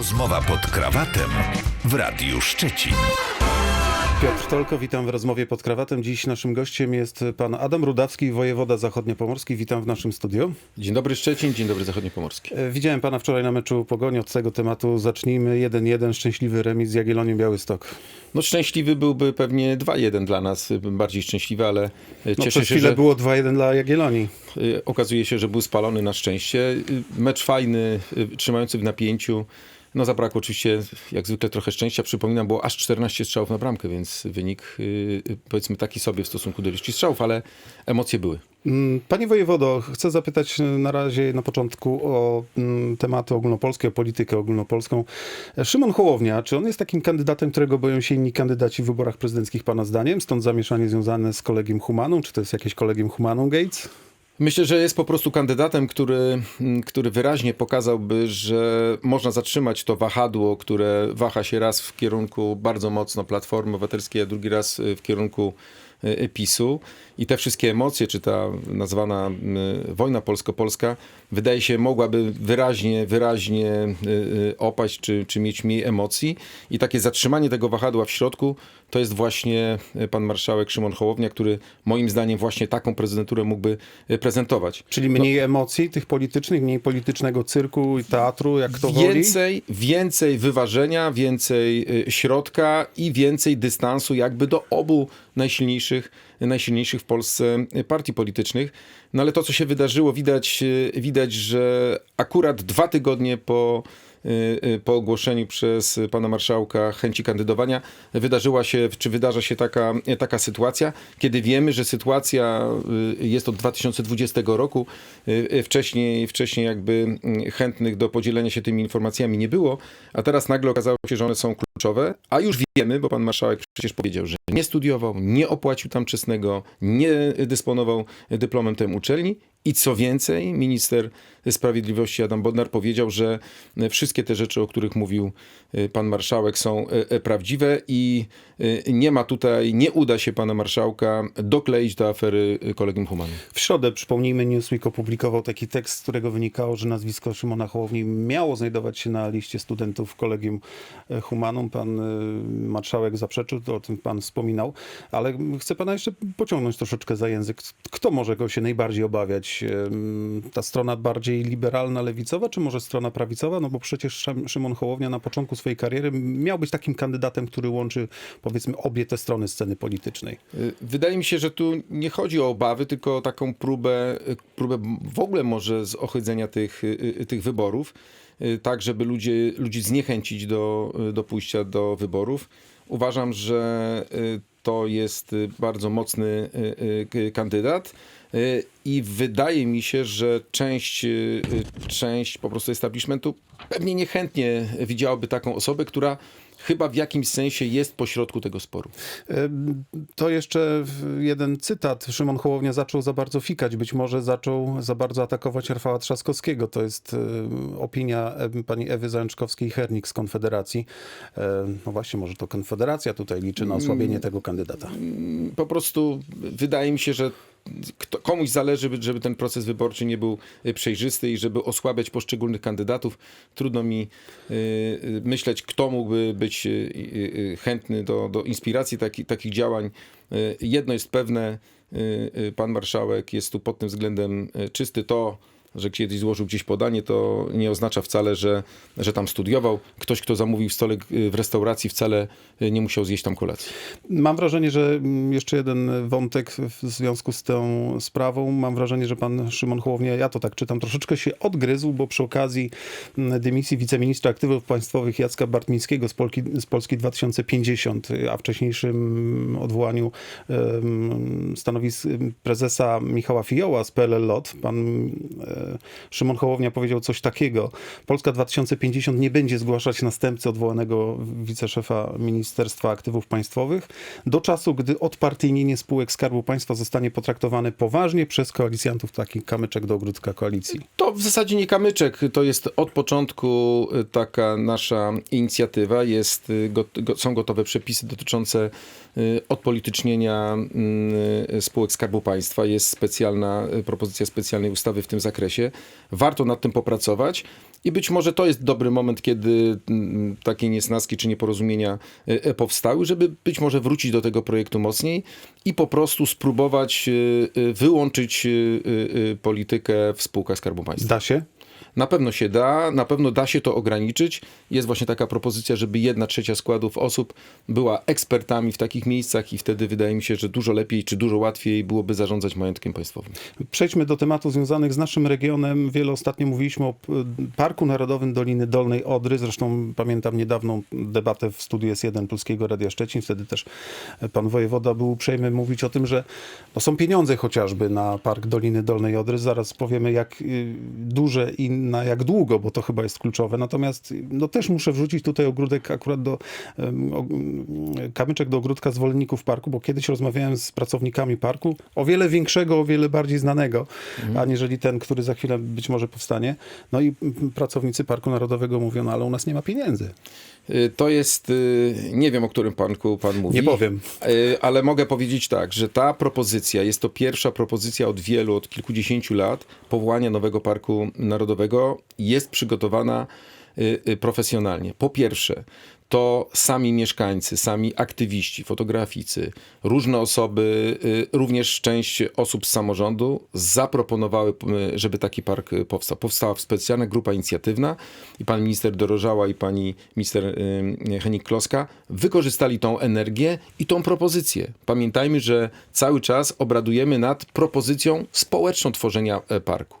Rozmowa pod krawatem w Radiu Szczecin. Piotr Tolko, witam w rozmowie pod krawatem. Dziś naszym gościem jest pan Adam Rudawski, wojewoda zachodniopomorski. Witam w naszym studiu. Dzień dobry Szczecin, dzień dobry Zachodniopomorski. E, Widziałem pana wczoraj na meczu Pogoni. Od tego tematu zacznijmy. 1-1, szczęśliwy remis z Jagiellonią Białystok. No szczęśliwy byłby pewnie 2-1 dla nas, bym bardziej szczęśliwy, ale e, No, cieszę przez się, chwilę że było 2-1 dla Jagiellonii. e, okazuje się, że był spalony na szczęście. Mecz fajny, trzymający w napięciu. No zabrakło oczywiście, jak zwykle, trochę szczęścia. Przypominam, było aż 14 strzałów na bramkę, więc wynik e, powiedzmy taki sobie w stosunku do ilości strzałów, ale emocje były. Mm, Panie wojewodo, chcę zapytać na razie na początku o mm, tematy ogólnopolskie, o politykę ogólnopolską. Szymon Hołownia, czy on jest takim kandydatem, którego boją się inni kandydaci w wyborach prezydenckich pana zdaniem? Stąd zamieszanie związane z kolegiem Humaną? Czy to jest jakieś kolegium Humaną Gates? Myślę, że jest po prostu kandydatem, który, mm, który wyraźnie pokazałby, że można zatrzymać to wahadło, które waha się raz w kierunku bardzo mocno Platformy Obywatelskiej, a drugi raz y, w kierunku y, PiSu. I te wszystkie emocje, czy ta nazwana wojna polsko-polska, wydaje się mogłaby wyraźnie, wyraźnie y, y, opaść, czy, czy mieć mniej emocji. I takie zatrzymanie tego wahadła w środku, to jest właśnie y, pan marszałek Szymon Hołownia, który moim zdaniem właśnie taką prezydenturę mógłby prezentować. Czyli mniej emocji tych politycznych, mniej politycznego cyrku i teatru, jak to woli? Więcej, więcej wyważenia, więcej środka i więcej dystansu jakby do obu najsilniejszych, najsilniejszych w Polsce partii politycznych. No ale to, co się wydarzyło, widać, y, widać że akurat dwa tygodnie po y, y, po ogłoszeniu przez pana marszałka chęci kandydowania wydarzyła się, czy wydarza się taka, taka sytuacja, kiedy wiemy, że sytuacja jest od 2020 roku. Wcześniej, wcześniej jakby mm, chętnych do podzielenia się tymi informacjami nie było, a teraz nagle okazało się, że one są kluczowe, a już wiemy, bo pan marszałek przecież powiedział, że nie studiował, nie opłacił tam czesnego, nie dysponował dyplomem tej uczelni i co więcej, minister sprawiedliwości Adam Bodnar powiedział, że wszystkie te rzeczy, o których mówił y, pan marszałek, są y, y, prawdziwe i nie ma tutaj, nie uda się pana marszałka dokleić do afery kolegium Humanum. W środę, przypomnijmy, Newsweek opublikował taki tekst, z którego wynikało, że nazwisko Szymona Hołowni miało znajdować się na liście studentów Kolegium Humanum. Pan marszałek zaprzeczył, to o tym pan wspominał, ale chcę pana jeszcze pociągnąć troszeczkę za język. Kto może go się najbardziej obawiać? Ta strona bardziej liberalna, lewicowa, czy może strona prawicowa? No bo przecież Szym- Szymon Hołownia na początku swojej kariery miał być takim kandydatem, który łączy powiedzmy obie te strony sceny politycznej. Y, Wydaje mi się, że tu nie chodzi o obawy, tylko o taką próbę, y, próbę w ogóle może z ochydzenia tych, y, tych wyborów, tak żeby ludzie, ludzi zniechęcić do, do pójścia do wyborów. Uważam, że to jest bardzo mocny kandydat. Y, I wydaje mi się, że część, y, y, część po prostu establishmentu pewnie niechętnie widziałaby taką osobę, która chyba w jakimś sensie jest pośrodku tego sporu. To jeszcze jeden cytat. Szymon Hołownia zaczął za bardzo fikać. Być może zaczął za bardzo atakować Rafała Trzaskowskiego. To jest opinia pani Ewy Zajączkowskiej-Hernik z Konfederacji. No właśnie, może to Konfederacja tutaj liczy na osłabienie tego kandydata. po prostu wydaje mi się, że kto, komuś zależy, by- żeby ten proces wyborczy nie był y, przejrzysty i żeby osłabiać poszczególnych kandydatów. Trudno mi y, y, myśleć, kto mógłby być chętny do, do inspiracji taki, takich działań. Jedno jest pewne, pan marszałek jest tu pod tym względem czysty. To, że kiedyś złożył gdzieś podanie, to nie oznacza wcale, że, że tam studiował. Ktoś, kto zamówił stolek w restauracji, wcale nie musiał zjeść tam kolacji. Mam wrażenie, że mm, jeszcze jeden wątek w związku z tą sprawą. Mam wrażenie, że pan Szymon Hołownia, ja to tak czytam, troszeczkę się odgryzł, bo przy okazji mm, dymisji wiceministra aktywów państwowych Jacka Bartmińskiego z Polski, z Polski 2050, a wcześniejszym odwołaniu stanowisk prezesa Michała Fioła z PLL LOT, pan Szymon Hołownia powiedział coś takiego. Polska 2050 nie będzie zgłaszać następcy odwołanego wiceszefa Ministerstwa Aktywów Państwowych do czasu, gdy odpartyjnienie spółek Skarbu Państwa zostanie potraktowane poważnie przez koalicjantów, taki kamyczek do ogródka koalicji. To w zasadzie nie kamyczek, to jest od początku y, taka nasza inicjatywa. Jest, y, got, go, są gotowe przepisy dotyczące odpolitycznienia y, spółek Skarbu Państwa. Jest specjalna y, propozycja specjalnej ustawy w tym zakresie. Warto nad tym popracować. I być może to jest dobry moment, kiedy mm, takie niesnaski czy nieporozumienia powstały, żeby być może wrócić do tego projektu mocniej i po prostu spróbować wyłączyć politykę w spółkach Skarbu Państwa. Da się? Na pewno się da, na pewno da się to ograniczyć. Jest właśnie taka propozycja, żeby jedna trzecia składów osób była ekspertami w takich miejscach i wtedy wydaje mi się, że dużo lepiej czy dużo łatwiej byłoby zarządzać majątkiem państwowym. Przejdźmy do tematów związanych z naszym regionem. Wiele ostatnio mówiliśmy o p- Parku Narodowym Doliny Dolnej Odry. Zresztą pamiętam niedawną debatę w studiu S1 Polskiego Radia Szczecin. Wtedy też pan wojewoda był uprzejmy mówić o tym, że no, są pieniądze chociażby na Park Doliny Dolnej Odry. Zaraz powiemy jak y, duże i na jak długo, bo to chyba jest kluczowe. Natomiast no, też muszę wrzucić tutaj ogródek akurat do mm, kamyczek do ogródka zwolenników parku, bo kiedyś rozmawiałem z pracownikami parku, o wiele większego, o wiele bardziej znanego, aniżeli ten, który za chwilę być może powstanie. No i mm, pracownicy Parku Narodowego mówią, no ale u nas nie ma pieniędzy. Y, To jest, y, nie wiem o którym panku pan mówi. Nie powiem. Y, Ale mogę powiedzieć tak, że ta propozycja jest to pierwsza propozycja od wielu, od kilkudziesięciu lat powołania nowego parku narodowego. Jest przygotowana y, y, profesjonalnie. Po pierwsze, to sami mieszkańcy, sami aktywiści, fotograficy, różne osoby, y, również część osób z samorządu zaproponowały, żeby taki park powstał. Powstała specjalna grupa inicjatywna i pan minister Dorożała i pani minister y, Henik Kloska wykorzystali tą energię i tą propozycję. Pamiętajmy, że cały czas obradujemy nad propozycją społeczną tworzenia e, parku.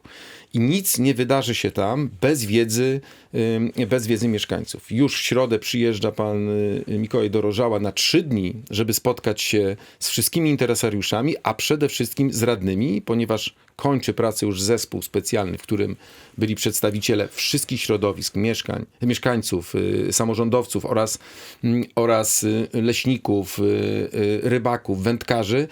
I nic nie wydarzy się tam bez wiedzy, bez wiedzy mieszkańców. Już w środę przyjeżdża pan y, Mikołaj Dorożała na trzy dni, żeby spotkać się z wszystkimi interesariuszami, a przede wszystkim z radnymi, ponieważ kończy pracę już zespół specjalny, w którym byli przedstawiciele wszystkich środowisk, mieszkań, mieszkańców, y, samorządowców oraz, mm, oraz y, leśników, rybaków, wędkarzy.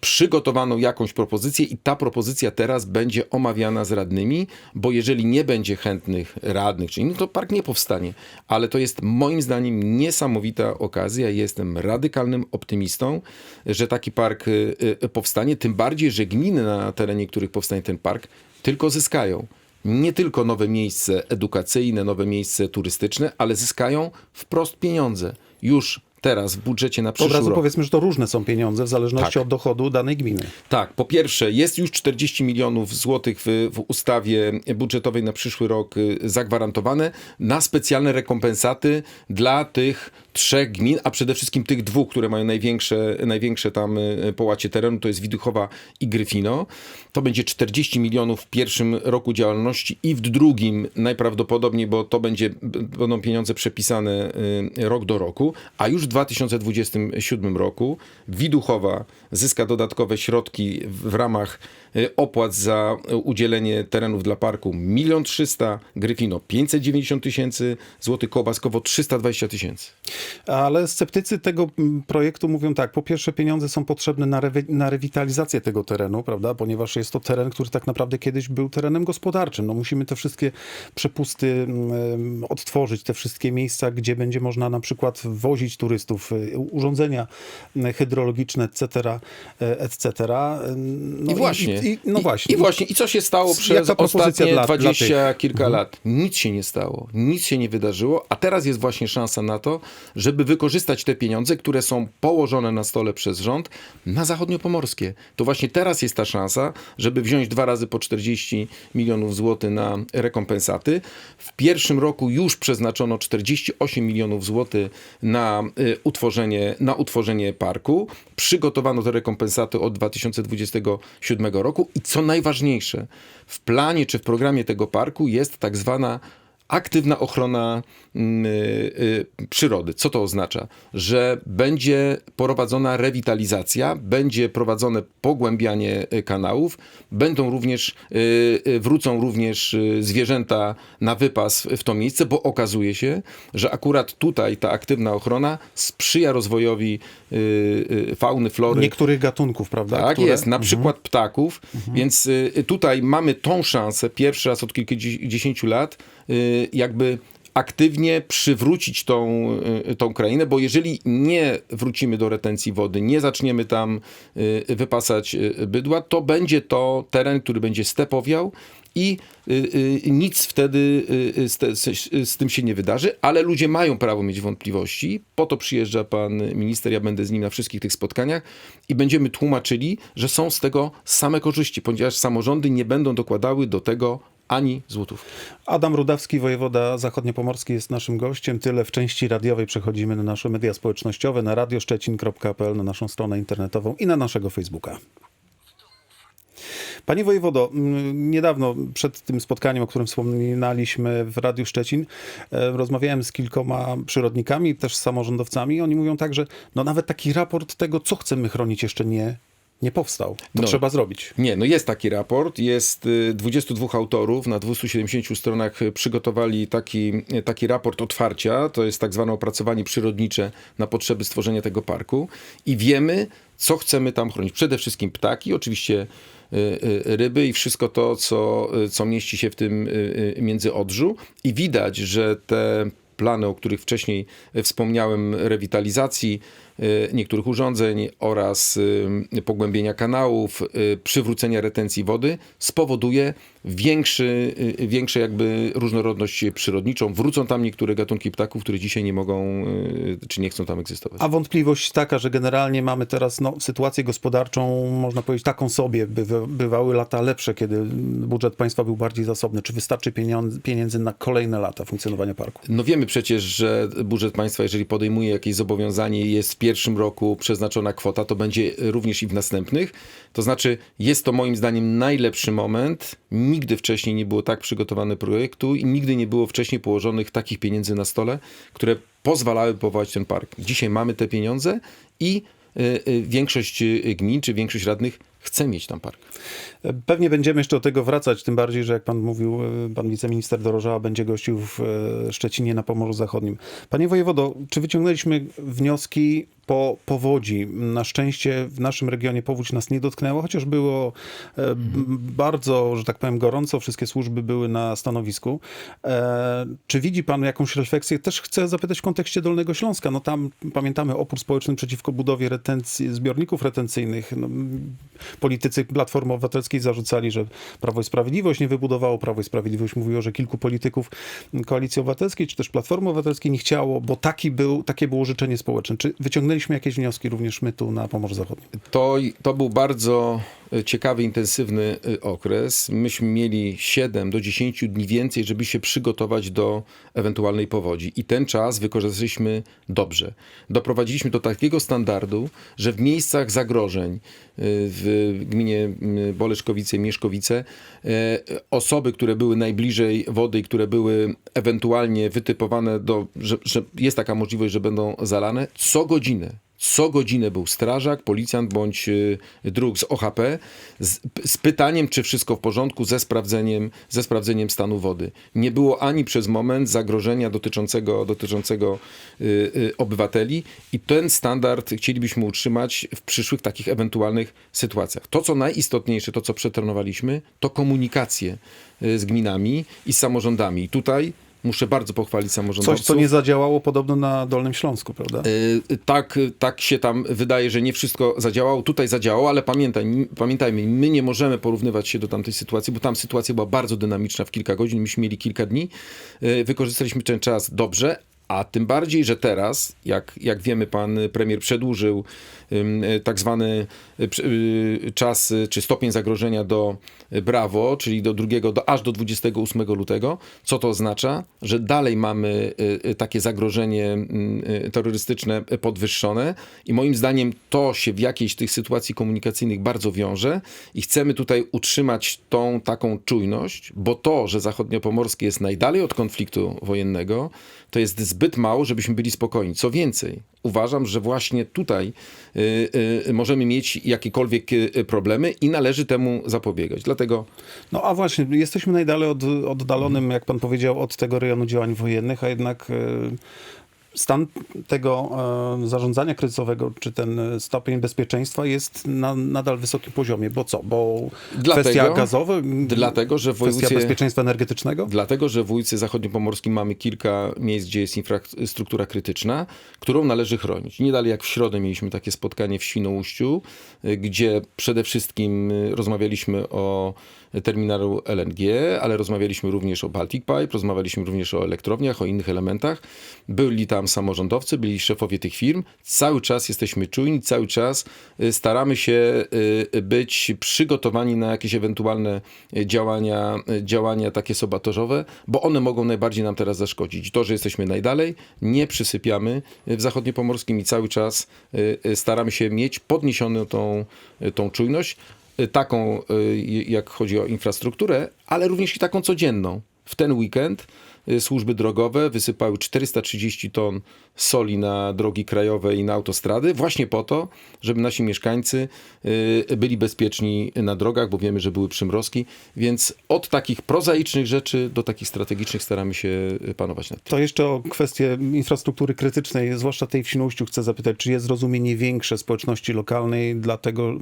Przygotowano jakąś propozycję i ta propozycja teraz będzie omawiana z radnymi, bo jeżeli nie będzie chętnych radnych czy innych, to park nie powstanie. Ale to jest moim zdaniem niesamowita okazja. Jestem radykalnym optymistą, że taki park y, y, powstanie. Tym bardziej, że gminy na terenie których powstanie ten park tylko zyskają. Nie tylko nowe miejsce edukacyjne, nowe miejsce turystyczne, ale zyskają wprost pieniądze. Już teraz w budżecie na Od przyszły razu rok. powiedzmy, że to różne są pieniądze w zależności Tak. od dochodu danej gminy. Tak, po pierwsze, jest już 40 milionów złotych w, w ustawie budżetowej na przyszły rok y, zagwarantowane na specjalne rekompensaty dla tych trzech gmin, a przede wszystkim tych dwóch, które mają największe, największe tam y, połacie terenu, to jest Widuchowa i Gryfino. To będzie 40 milionów w pierwszym roku działalności i w drugim najprawdopodobniej, bo to będzie, będą pieniądze przepisane y, rok do roku, a już w 2027 roku Widuchowa zyska dodatkowe środki w ramach opłat za y, udzielenie terenów dla parku 1 300 Gryfino 590 tysięcy złotych, Kołabaskowo 320 tysięcy. Ale sceptycy tego mm, projektu mówią tak, po pierwsze pieniądze są potrzebne na, rewi- na rewitalizację tego terenu, prawda, ponieważ jest to teren, który tak naprawdę kiedyś był terenem gospodarczym. No musimy te wszystkie przepusty mm, odtworzyć, te wszystkie miejsca, gdzie będzie można na przykład wozić turystów, y, urządzenia y, hydrologiczne, etc., y, etc. No I właśnie. I, i, no I, właśnie. I właśnie. I co się stało przez ostatnie dla- dla 20 tych? Mhm. kilka lat? Nic się nie stało. Nic się nie wydarzyło, a teraz jest właśnie szansa na to, żeby wykorzystać te pieniądze, które są położone na stole przez rząd na zachodniopomorskie. To właśnie teraz jest ta szansa, żeby wziąć dwa razy po 40 milionów złotych na rekompensaty. W pierwszym roku już przeznaczono 48 milionów złotych na y, utworzenie, na utworzenie parku. Przygotowano te rekompensaty od 2027 roku i co najważniejsze, w planie czy w programie tego parku jest tak zwana aktywna ochrona mm, y, y, przyrody. Co to oznacza? Że będzie prowadzona rewitalizacja, będzie prowadzone pogłębianie y, kanałów, będą również, wrócą również zwierzęta na wypas w to miejsce, bo okazuje się, że akurat tutaj ta aktywna ochrona sprzyja rozwojowi fauny, flory. Niektórych gatunków, prawda? Tak które- jest, na przykład ptaków, więc y, tutaj mamy tą szansę, pierwszy raz od kilkudziesięciu lat, jakby aktywnie przywrócić tą, y, tą krainę, bo jeżeli nie wrócimy do retencji wody, nie zaczniemy tam y, wypasać y, bydła, to będzie to teren, który będzie stepowiał i y, y, nic wtedy y, y, z, te, z tym się nie wydarzy, ale ludzie mają prawo mieć wątpliwości. Po to przyjeżdża pan minister, ja będę z nim na wszystkich tych spotkaniach i będziemy tłumaczyli, że są z tego same korzyści, ponieważ samorządy nie będą dokładały do tego ani złotów. Adam Rudawski, wojewoda zachodniopomorski jest naszym gościem. Tyle w części radiowej. Przechodzimy na nasze media społecznościowe, na radioszczecin.pl, na naszą stronę internetową i na naszego Facebooka. Panie wojewodo, niedawno przed tym spotkaniem, o którym wspominaliśmy w Radiu Szczecin, e, rozmawiałem z kilkoma przyrodnikami, też z samorządowcami. Oni mówią tak, że no nawet taki raport tego, co chcemy chronić, jeszcze nie, nie powstał. To No. trzeba zrobić. Nie, no jest taki raport, jest y, 22 autorów, na 270 stronach y, przygotowali taki, y, taki raport otwarcia, to jest tak zwane opracowanie przyrodnicze na potrzeby stworzenia tego parku i wiemy, co chcemy tam chronić. Przede wszystkim ptaki, oczywiście y, y, ryby i wszystko to, co, y, co mieści się w tym y, y, międzyodrzu i widać, że te plany, o których wcześniej y, wspomniałem, rewitalizacji y, niektórych urządzeń oraz y, pogłębienia kanałów, y, przywrócenia retencji wody spowoduje większy, y, większą jakby różnorodność przyrodniczą. Wrócą tam niektóre gatunki ptaków, które dzisiaj nie mogą y, czy nie chcą tam egzystować. A wątpliwość taka, że generalnie mamy teraz no, sytuację gospodarczą, można powiedzieć, taką sobie. Bywa, bywały lata lepsze, kiedy budżet państwa był bardziej zasobny. Czy wystarczy pieniędzy na kolejne lata funkcjonowania parku? No wiemy przecież, że budżet państwa, jeżeli podejmuje jakieś zobowiązanie jest pierwszym roku przeznaczona kwota, to będzie również i w następnych. To znaczy, jest to moim zdaniem najlepszy moment. Nigdy wcześniej nie było tak przygotowane projektu i nigdy nie było wcześniej położonych takich pieniędzy na stole, które pozwalały powołać ten park. Dzisiaj mamy te pieniądze i y, y, większość y, gmin czy większość radnych chce mieć tam park. Pewnie będziemy jeszcze do tego wracać, tym bardziej, że jak pan mówił, e, pan wiceminister Dorożała będzie gościł w e, Szczecinie na Pomorzu Zachodnim. Panie wojewodo, czy wyciągnęliśmy wnioski po powodzi? Na szczęście w naszym regionie powódź nas nie dotknęła, chociaż było e, m, bardzo, że tak powiem, gorąco, wszystkie służby były na stanowisku. Czy widzi pan jakąś refleksję? Też chcę zapytać w kontekście Dolnego Śląska. No tam pamiętamy opór społeczny przeciwko budowie retencji, zbiorników retencyjnych. No, politycy Platformy Obywatelskiej zarzucali, że Prawo i Sprawiedliwość nie wybudowało. Prawo i Sprawiedliwość mówiło, że kilku polityków Koalicji Obywatelskiej, czy też Platformy Obywatelskiej nie chciało, bo taki był, takie było życzenie społeczne. Czy wyciągnęliśmy jakieś wnioski również my tu na Pomorzu Zachodnim? To, to był bardzo ciekawy, intensywny e, okres. Myśmy mieli 7 do 10 dni więcej, żeby się przygotować do ewentualnej powodzi. I ten czas wykorzystaliśmy dobrze. Doprowadziliśmy do takiego standardu, że w miejscach zagrożeń e, w gminie Boleszkowice Mieszkowice e, osoby, które były najbliżej wody i które były ewentualnie wytypowane do, że, że jest taka możliwość, że będą zalane, co godzinę co godzinę był strażak, policjant bądź y, druk z OHP z, z pytaniem, czy wszystko w porządku, ze sprawdzeniem, ze sprawdzeniem stanu wody. Nie było ani przez moment zagrożenia dotyczącego, dotyczącego y, y, obywateli i ten standard chcielibyśmy utrzymać w przyszłych takich ewentualnych sytuacjach. To, co najistotniejsze, to, co przetrenowaliśmy, to komunikację y, z gminami i z samorządami. I tutaj muszę bardzo pochwalić Coś, samorządowców. co nie zadziałało podobno na Dolnym Śląsku, prawda? Y, Tak, tak się tam wydaje, że nie wszystko zadziałało. Tutaj zadziałało, ale pamiętaj, pamiętajmy, my nie możemy porównywać się do tamtej sytuacji, bo tam sytuacja była bardzo dynamiczna w kilka godzin. Myśmy mieli kilka dni. Y, Wykorzystaliśmy ten czas dobrze. A tym bardziej, że teraz, jak, jak wiemy, pan premier przedłużył y, tak zwany przy- y, czas czy stopień zagrożenia do Brawo, czyli do drugiego, do, aż do 28 lutego. Co to oznacza? Że dalej mamy takie zagrożenie terrorystyczne podwyższone i moim zdaniem to się w jakiejś tych sytuacji komunikacyjnych bardzo wiąże i chcemy tutaj utrzymać tą taką czujność, bo to, że zachodniopomorskie jest najdalej od konfliktu wojennego, to jest zbyt mało, żebyśmy byli spokojni. Co więcej, uważam, że właśnie tutaj y, y, możemy mieć jakiekolwiek y, problemy i należy temu zapobiegać. Dlatego No a właśnie, jesteśmy najdalej od, oddalonym, jak pan powiedział, od tego rejonu działań wojennych, a jednak e, stan tego e, zarządzania kryzysowego, czy ten stopień bezpieczeństwa jest na nadal wysokim poziomie. Bo co? Bo Dlatego- kwestia gazowa? dlatego, że w Kwestia bezpieczeństwa energetycznego? Dlatego, że w województwie zachodniopomorskim mamy kilka miejsc, gdzie jest infrastruktura krytyczna, którą należy chronić. Nie dalej jak w środę mieliśmy takie spotkanie w Świnoujściu, y, gdzie przede wszystkim y, rozmawialiśmy o terminalu LNG, ale rozmawialiśmy również o Baltic Pipe, rozmawialiśmy również o elektrowniach, o innych elementach. Byli tam samorządowcy, byli szefowie tych firm. Cały czas jesteśmy czujni, cały czas y, staramy się y, być przygotowani na jakieś ewentualne działania, y, działania takie sabotażowe, bo one mogą najbardziej nam teraz zaszkodzić. To, że jesteśmy najdalej, nie przysypiamy w zachodniopomorskim i cały czas staramy się mieć podniesioną tą, tą czujność taką, y, jak chodzi o infrastrukturę, ale również i taką codzienną. W ten weekend y, służby drogowe wysypały 430 ton soli na drogi krajowe i na autostrady, właśnie po to, żeby nasi mieszkańcy y, byli bezpieczni na drogach, bo wiemy, że były przymrozki, więc od takich prozaicznych rzeczy do takich strategicznych staramy się y, panować nad tym. To jeszcze o kwestię infrastruktury krytycznej, zwłaszcza tej w Świnoujściu chcę zapytać, czy jest zrozumienie większe społeczności lokalnej dla tego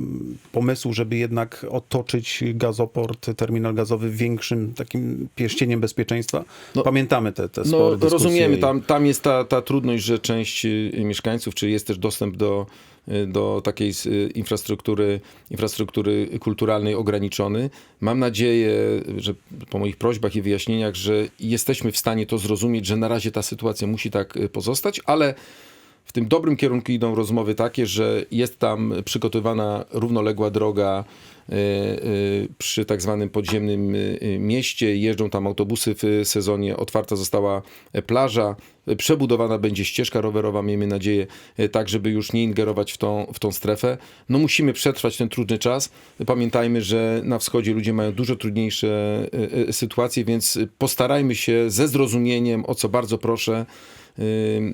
pomysłu, żeby jednak otoczyć gazoport, terminal gazowy większym takim pierścieniem bezpieczeństwa? Pamiętamy te, te No, spory dyskusje rozumiemy, tam, tam jest ta, ta trudność, że część y, mieszkańców, czy jest też dostęp do, y, do takiej y, infrastruktury, infrastruktury kulturalnej ograniczony. Mam nadzieję, że po moich prośbach i wyjaśnieniach, że jesteśmy w stanie to zrozumieć, że na razie ta sytuacja musi tak pozostać, ale w tym dobrym kierunku idą rozmowy takie, że jest tam przygotowana równoległa droga e, e, przy tak zwanym podziemnym e, mieście. Jeżdżą tam autobusy w sezonie. Otwarta została plaża. Przebudowana będzie ścieżka rowerowa, miejmy nadzieję, tak, żeby już nie ingerować w tą, w tą strefę. No musimy przetrwać ten trudny czas. Pamiętajmy, że na wschodzie ludzie mają dużo trudniejsze sytuacje, więc postarajmy się ze zrozumieniem, o co bardzo proszę,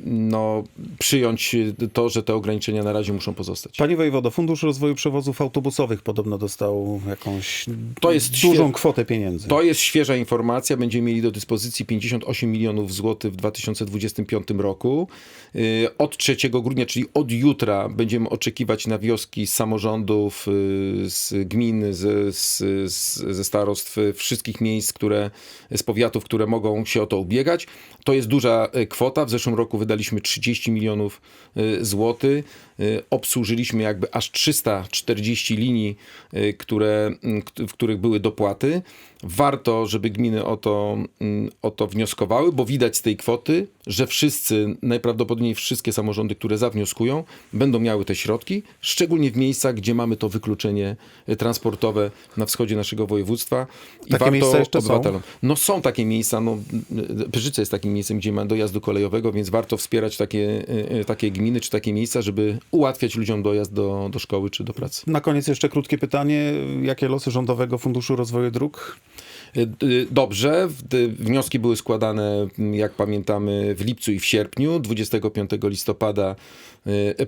no, przyjąć to, że te ograniczenia na razie muszą pozostać. Panie wojewodo, Fundusz Rozwoju Przewozów Autobusowych podobno dostał jakąś To jest dużą kwotę pieniędzy. To jest świeża informacja. Będziemy mieli do dyspozycji 58 milionów złotych w 2025 roku. Y, Od 3 grudnia, czyli od jutra, będziemy oczekiwać na wioski z samorządów, y, z gmin, z, z, z, ze starostw, wszystkich miejsc, które, z powiatów, które mogą się o to ubiegać. To jest duża y, kwota. W zeszłym roku wydaliśmy 30 milionów y, złotych. Y, Obsłużyliśmy jakby aż 340 linii, y, które, kt- w których były dopłaty. Warto, żeby gminy o to, mm, o to wnioskowały, bo widać z tej kwoty, że wszyscy, najprawdopodobniej wszystkie samorządy, które zawnioskują, będą miały te środki, szczególnie w miejscach, gdzie mamy to wykluczenie y, transportowe na wschodzie naszego województwa. I Takie miejsca jeszcze są? obywatelom. No są takie miejsca, no y, Pyrzyce jest takim miejscem, gdzie ma dojazdu kolejowego, więc warto wspierać takie, y, takie gminy czy takie miejsca, żeby ułatwiać ludziom dojazd do, do szkoły czy do pracy. Na koniec jeszcze krótkie pytanie. Jakie losy Rządowego Funduszu Rozwoju Dróg? Y, y, Dobrze, y, wnioski były składane, m, jak pamiętamy, w lipcu i w sierpniu. 25 listopada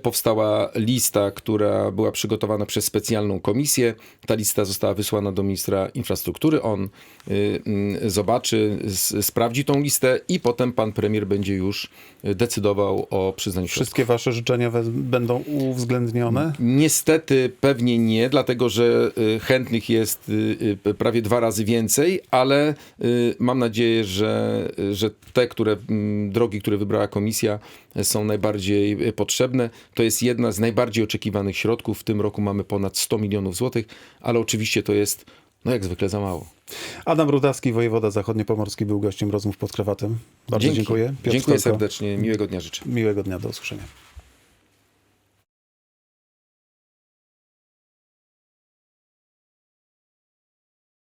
powstała lista, która była przygotowana przez specjalną komisję. Ta lista została wysłana do ministra infrastruktury. On mm, zobaczy, sprawdzi tą listę i potem pan premier będzie już decydował o przyznaniu środków. Wszystkie wasze życzenia będą uwzględnione? Niestety pewnie nie, dlatego że chętnych jest prawie dwa razy więcej, ale y, mam nadzieję, że, że te które, mm, drogi, które wybrała komisja są najbardziej y, potrzebne. To jest jedna z najbardziej oczekiwanych środków. W tym roku mamy ponad 100 milionów złotych, ale oczywiście to jest no jak zwykle za mało. Adam Rudawski, wojewoda zachodniopomorski, był gościem rozmów pod krawatem. Bardzo Dzięki. dziękuję. Piotr Dziękuję Skorko. serdecznie. Miłego dnia życzę. Miłego dnia, do usłyszenia.